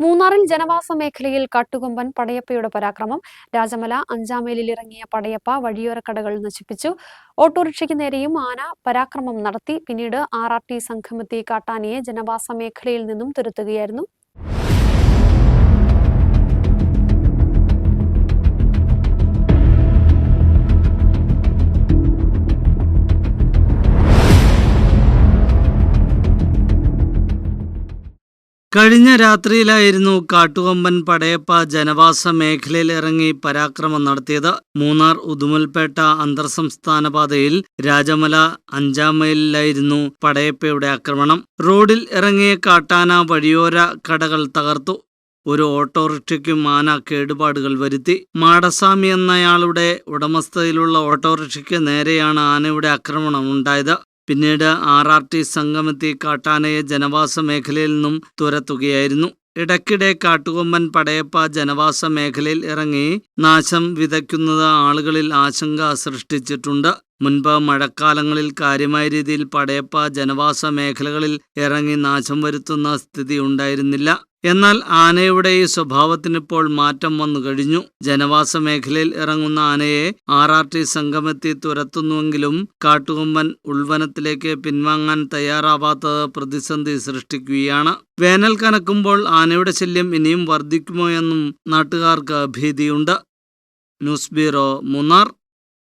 മൂന്നാറിൽ ജനവാസ മേഖലയിൽ കാട്ടുകൊമ്പൻ പടയപ്പയുടെ പരാക്രമം. രാജമല അഞ്ചാമേലിൽ ഇറങ്ങിയ പടയപ്പ വഴിയോര കടകൾ നശിപ്പിച്ചു. ഓട്ടോറിക്ഷയ്ക്ക് നേരെയും ആന പരാക്രമം നടത്തി. പിന്നീട് ആർ ആർ ടി സംഘമെത്തി കാട്ടാനയെ ജനവാസ മേഖലയിൽ നിന്നും തുരത്തുകയായിരുന്നു. കഴിഞ്ഞ രാത്രിയിലായിരുന്നു കാട്ടുകൊമ്പൻ പടയപ്പ ജനവാസ മേഖലയിൽ ഇറങ്ങി പരാക്രമം നടത്തിയത്. മൂന്നാർ ഉദുമൽപേട്ട അന്തർ സംസ്ഥാന പാതയിൽ രാജമല അഞ്ചാം മൈലിലായിരുന്നു പടയപ്പയുടെ ആക്രമണം. റോഡിൽ ഇറങ്ങിയ കാട്ടാന വഴിയോര കടകൾ തകർത്തു. ഒരു ഓട്ടോറിക്ഷയ്ക്കും ആന കേടുപാടുകൾ വരുത്തി. മാടസ്വാമി എന്നയാളുടെ ഉടമസ്ഥതയിലുള്ള ഓട്ടോറിക്ഷയ്ക്ക് നേരെയാണ് ആനയുടെ ആക്രമണം ഉണ്ടായത്. പിന്നീട് ആർ ആർ ടി സംഗമത്തി കാട്ടാനയെ ജനവാസ മേഖലയിൽ നിന്നും തുരത്തുകയായിരുന്നു. ഇടയ്ക്കിടെ കാട്ടുകൊമ്പൻ പടയപ്പ ജനവാസ മേഖലയിൽ ഇറങ്ങി നാശം വിതയ്ക്കുന്നത് ആളുകളിൽ ആശങ്ക സൃഷ്ടിച്ചിട്ടുണ്ട്. മുൻപ് മഴക്കാലങ്ങളിൽ കാര്യമായ രീതിയിൽ പടയപ്പ ജനവാസ മേഖലകളിൽ ഇറങ്ങി നാശം വരുത്തുന്ന സ്ഥിതി ഉണ്ടായിരുന്നില്ല. എന്നാൽ ആനയുടെ ഈ സ്വഭാവത്തിനിപ്പോൾ മാറ്റം വന്നു കഴിഞ്ഞു. ജനവാസ മേഖലയിൽ ഇറങ്ങുന്ന ആനയെ ആർ ആർ ടി സംഘമെത്തി തുരത്തുന്നുവെങ്കിലും കാട്ടുകൊമ്പൻ ഉൾവനത്തിലേക്ക് പിൻവാങ്ങാൻ തയ്യാറാവാത്തത് പ്രതിസന്ധി സൃഷ്ടിക്കുകയാണ്. വേനൽ കനക്കുമ്പോൾ ആനയുടെ ശല്യം ഇനിയും വർദ്ധിക്കുമോ എന്നും നാട്ടുകാർക്ക് ഭീതിയുണ്ട്. News bureau Munnar.